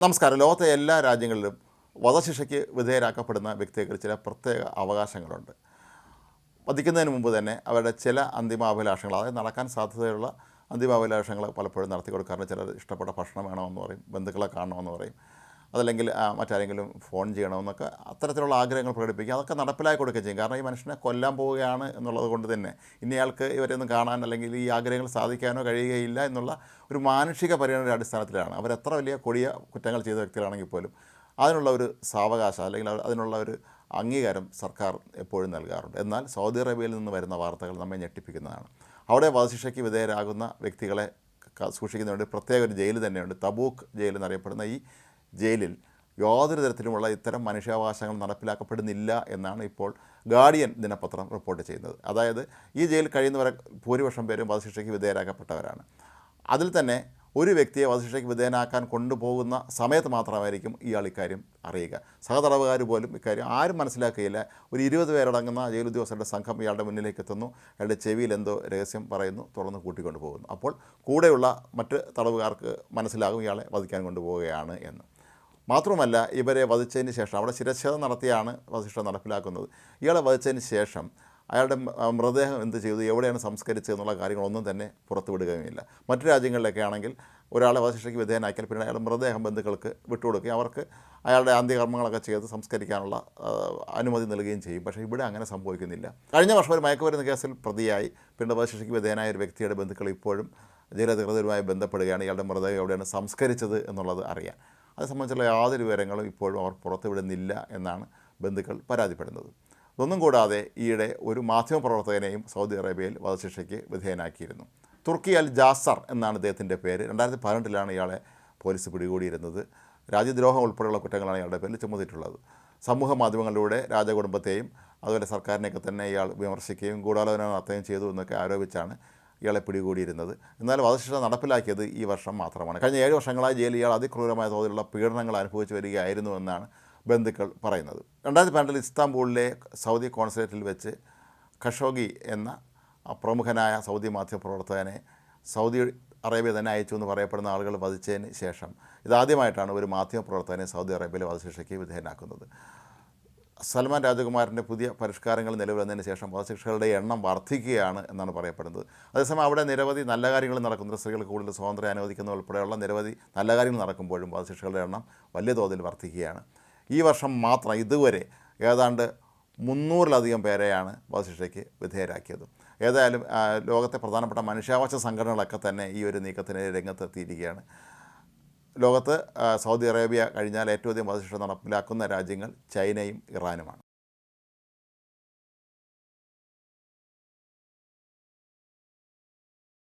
നമസ്കാരം. ലോകത്തെ എല്ലാ രാജ്യങ്ങളിലും വധശിക്ഷയ്ക്ക് വിധേയരാക്കപ്പെടുന്ന വ്യക്തികൾക്ക് ചില പ്രത്യേക അവകാശങ്ങളുണ്ട്. വധിക്കുന്നതിന് മുമ്പ് തന്നെ അവരുടെ ചില അന്തിമാഭിലാഷങ്ങൾ അതായത് നടക്കാൻ സാധ്യതയുള്ള അന്തിമാഭിലാഷങ്ങൾ പലപ്പോഴും നടത്തി കൊടുക്കാറുണ്ട് ചിലർ ഇഷ്ടപ്പെട്ട ഭക്ഷണം വേണമെന്ന് പറയും ബന്ധുക്കളെ കാണണമെന്ന് പറയും. അതല്ലെങ്കിൽ മറ്റാരെങ്കിലും ഫോൺ ചെയ്യണമെന്നൊക്കെ അത്തരത്തിലുള്ള ആഗ്രഹങ്ങൾ പ്രകടിപ്പിക്കുക. അതൊക്കെ നടപ്പിലാക്കി കൊടുക്കുകയും ചെയ്യും. കാരണം ഈ മനുഷ്യനെ കൊല്ലാൻ പോവുകയാണ് എന്നുള്ളത് കൊണ്ട് തന്നെ ഇനിയാൾക്ക് ഇവരെയൊന്നും കാണാൻ അല്ലെങ്കിൽ ഈ ആഗ്രഹങ്ങൾ സാധിക്കാനോ കഴിയുകയില്ല എന്നുള്ള ഒരു മാനുഷിക പരിഗണനയുടെ അടിസ്ഥാനത്തിലാണ്. അവരെത്ര വലിയ കൊടിയ കുറ്റങ്ങൾ ചെയ്ത വ്യക്തികളാണെങ്കിൽ പോലും അതിനുള്ള ഒരു സാവകാശം അല്ലെങ്കിൽ അതിനുള്ള ഒരു അംഗീകാരം സർക്കാർ എപ്പോഴും നൽകാറുണ്ട്. എന്നാൽ സൗദി അറേബ്യയിൽ നിന്ന് വരുന്ന വാർത്തകൾ നമ്മെ ഞെട്ടിപ്പിക്കുന്നതാണ്. അവിടെ വധശിക്ഷയ്ക്ക് വിധേയരാകുന്ന വ്യക്തികളെ സൂക്ഷിക്കുന്നതുകൊണ്ട് പ്രത്യേക ഒരു ജയിൽ തന്നെയുണ്ട്. തബൂക്ക് ജയിൽ എന്നറിയപ്പെടുന്ന ഈ ജയിലിൽ യാതൊരു തരത്തിലുമുള്ള ഇത്തരം മനുഷ്യാവകാശങ്ങൾ നടപ്പിലാക്കപ്പെടുന്നില്ല എന്നാണ് ഇപ്പോൾ ഗാർഡിയൻ ദിനപത്രം റിപ്പോർട്ട് ചെയ്യുന്നത്. അതായത് ഈ ജയിലിൽ കഴിയുന്നവരെ ഭൂരിപക്ഷം പേരും വധശിക്ഷയ്ക്ക് വിധേയരാക്കപ്പെട്ടവരാണ്. അതിൽ തന്നെ ഒരു വ്യക്തിയെ വധശിക്ഷയ്ക്ക് വിധേയനാക്കാൻ കൊണ്ടുപോകുന്ന സമയത്ത് മാത്രമായിരിക്കും ഇയാൾ ഇക്കാര്യം അറിയുക. സഹതടവുകാർ പോലും ഇക്കാര്യം ആരും മനസ്സിലാക്കുകയില്ല. ഒരു ഇരുപത് പേരടങ്ങുന്ന ജയിൽ ഉദ്യോഗസ്ഥരുടെ സംഘം ഇയാളുടെ മുന്നിലേക്ക് എത്തുന്നു. അയാളുടെ ചെവിയിൽ എന്തോ രഹസ്യം പറയുന്നു. തുടർന്ന് കൂട്ടിക്കൊണ്ടു പോകുന്നു അപ്പോൾ കൂടെയുള്ള മറ്റ് തടവുകാർക്ക് മനസ്സിലാകും ഇയാളെ വധിക്കാൻ കൊണ്ടുപോവുകയാണ് എന്ന്. മാത്രമല്ല ഇവരെ വധിച്ചതിന് ശേഷം അവിടെ ശിരച്ഛേദം നടത്തിയാണ് വധശിക്ഷ നടപ്പിലാക്കുന്നത്. ഇയാളെ വധിച്ചതിന് ശേഷം അയാളുടെ മൃതദേഹം എന്ത് ചെയ്തു എവിടെയാണ് സംസ്കരിച്ചത് എന്നുള്ള കാര്യങ്ങളൊന്നും തന്നെ പുറത്തുവിടുകയുമില്ല. മറ്റു രാജ്യങ്ങളിലൊക്കെ ആണെങ്കിൽ ഒരാളെ വധശിക്ഷയ്ക്ക് വിധേയനാക്കിയാൽ പിന്നെ അയാളുടെ മൃതദേഹം ബന്ധുക്കൾക്ക് വിട്ടുകൊടുക്കുകയും അവർക്ക് അയാളുടെ അന്ത്യകർമ്മങ്ങളൊക്കെ ചെയ്ത് സംസ്കരിക്കാനുള്ള അനുമതി നൽകുകയും ചെയ്യും. പക്ഷേ ഇവിടെ അങ്ങനെ സംഭവിക്കുന്നില്ല. കഴിഞ്ഞ വർഷം ഒരു മയക്കുമരുന്ന് കേസിൽ പ്രതിയായി. പിന്നെ വധശിക്ഷയ്ക്ക് വിധേയനായ ഒരു വ്യക്തിയുടെ ബന്ധുക്കൾ ഇപ്പോഴും ജയിലധികൃതരുമായി ബന്ധപ്പെടുകയാണ്. ഇയാളുടെ മൃതദേഹം എവിടെയാണ് സംസ്കരിച്ചത് എന്നുള്ളത് അറിയാൻ അത് സംബന്ധിച്ചുള്ള യാതൊരു വിവരങ്ങളും ഇപ്പോഴും അവർ പുറത്തുവിടുന്നില്ല എന്നാണ് ബന്ധുക്കൾ പരാതിപ്പെടുന്നത്. ഇതൊന്നും കൂടാതെ ഈയിടെ ഒരു മാധ്യമപ്രവർത്തകനെയും സൗദി അറേബ്യയിൽ വധശിക്ഷയ്ക്ക് വിധേയനാക്കിയിരുന്നു. തുർക്കി അൽ ജാസർ എന്നാണ് ഇദ്ദേഹത്തിന്റെ പേര്. രണ്ടായിരത്തി പതിനെട്ടിലാണ് ഇയാളെ പോലീസ് പിടികൂടിയിരുന്നത്. രാജ്യദ്രോഹം ഉൾപ്പെടെയുള്ള കുറ്റങ്ങളാണ് ഇയാളുടെ പേരിൽ ചുമത്തിയിട്ടുള്ളത്. സമൂഹ മാധ്യമങ്ങളിലൂടെ രാജകുടുംബത്തെയും അതുപോലെ സർക്കാരിനെയൊക്കെ തന്നെ ഇയാൾ വിമർശിക്കുകയും ഗൂഢാലോചന നടത്തുകയും ചെയ്തു എന്നൊക്കെ ആരോപിച്ചാണ് ഇയാളെ പിടികൂടിയിരുന്നത്. എന്നാലും വധശിക്ഷ നടപ്പിലാക്കിയത് ഈ വർഷം മാത്രമാണ്. കഴിഞ്ഞ ഏഴ് വർഷങ്ങളായി ജയിലിൽ ഇയാൾ അതിക്രൂരമായ തോതിലുള്ള പീഡനങ്ങൾ അനുഭവിച്ചു വരികയായിരുന്നു എന്നാണ് ബന്ധുക്കൾ പറയുന്നത്. രണ്ടായിരത്തി പന്ത്രണ്ടിൽ ഇസ്താംബൂളിലെ സൗദി കോൺസുലേറ്റിൽ വെച്ച് ഖഷോഗി എന്ന പ്രമുഖനായ സൗദി മാധ്യമപ്രവർത്തകനെ സൗദി അറേബ്യ തന്നെ അയച്ചു എന്ന് പറയപ്പെടുന്ന ആളുകൾ വധിച്ചതിന് ശേഷം ഇതാദ്യമായിട്ടാണ് ഒരു മാധ്യമപ്രവർത്തകനെ സൗദി അറേബ്യയിലെ വധശിക്ഷയ്ക്ക് വിധേയനാക്കുന്നത്. സൽമാൻ രാജകുമാരന്റെ പുതിയ പരിഷ്കാരങ്ങൾ നിലവിൽ വന്നതിന് ശേഷം വധശിക്ഷകളുടെ എണ്ണം വർദ്ധിക്കുകയാണ് എന്നാണ് പറയപ്പെടുന്നത്. അതേസമയം അവിടെ നിരവധി നല്ല കാര്യങ്ങൾ നടക്കുന്നുണ്ട്. സ്ത്രീകൾക്ക് കൂടുതൽ സ്വാതന്ത്ര്യം അനുവദിക്കുന്ന ഉൾപ്പെടെയുള്ള നിരവധി നല്ല കാര്യങ്ങൾ നടക്കുമ്പോഴും വധശിക്ഷകളുടെ എണ്ണം വലിയ തോതിൽ വർദ്ധിക്കുകയാണ്. ഈ വർഷം മാത്രം ഇതുവരെ ഏതാണ്ട് മുന്നൂറിലധികം പേരെയാണ് വധശിക്ഷയ്ക്ക് വിധേയരാക്കിയത്. ഏതായാലും ലോകത്തെ പ്രധാനപ്പെട്ട മനുഷ്യാവകാശ സംഘടനകളൊക്കെ തന്നെ ഈ ഒരു നീക്കത്തിന് രംഗത്തെത്തിയിരിക്കുകയാണ്. ലോകത്ത് സൗദി അറേബ്യ കഴിഞ്ഞാൽ ഏറ്റവും അധികം വധശിക്ഷ നടപ്പിലാക്കുന്ന രാജ്യങ്ങൾ ചൈനയും ഇറാനുമാണ്.